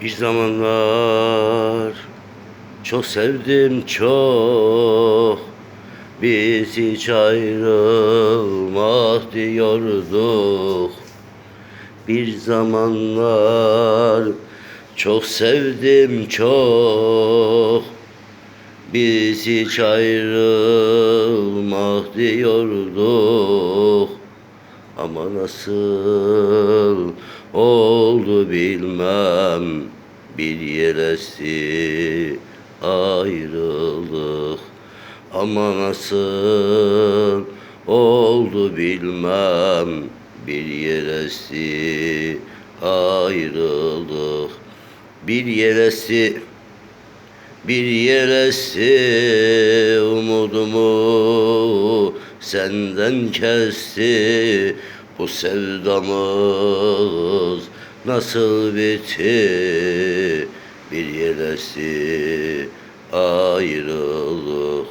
Bir zamanlar çok sevdim çok. Biz hiç ayrılmak diyorduk. Bir zamanlar çok sevdim çok. Biz hiç ayrılmak diyorduk ama nasıl oldu bilmem. Bir yeresi ayrılık ama nasıl oldu bilmem. Bir yeresi ayrılık bir yeresi bir yeresi umudumu senden kesti Bu sevdamız nasıl bitti Bir yeresi ayrılık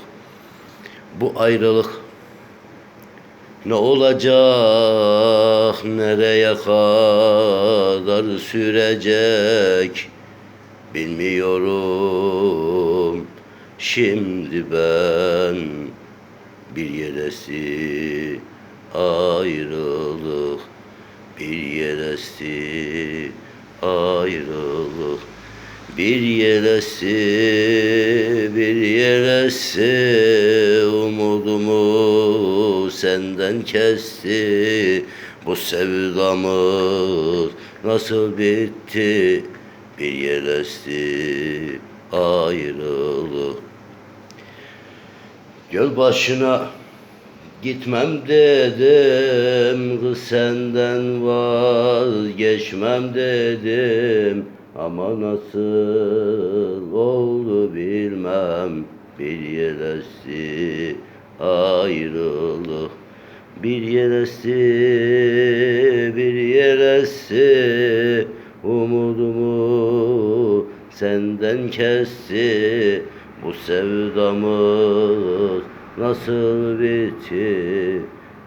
Bu ayrılık ne olacak, nereye kadar sürecek bilmiyorum. Şimdi ben bir yeresi ayrılık, bir yeresi ayrılık. Bir yeresi, bir yeresi umudumu senden kesti. Bu sevdamız nasıl bitti? Bir yeresi ayrılık. Göl başına gitmem dedim Kız senden vazgeçmem dedim. Ama nasıl oldu bilmem Bir yeresi ayrılık Bir yeresi bir yeresi Umudumu senden kesti. Bu sevdamız nasıl bitti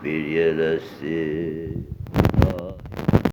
bir yelesti. Ah.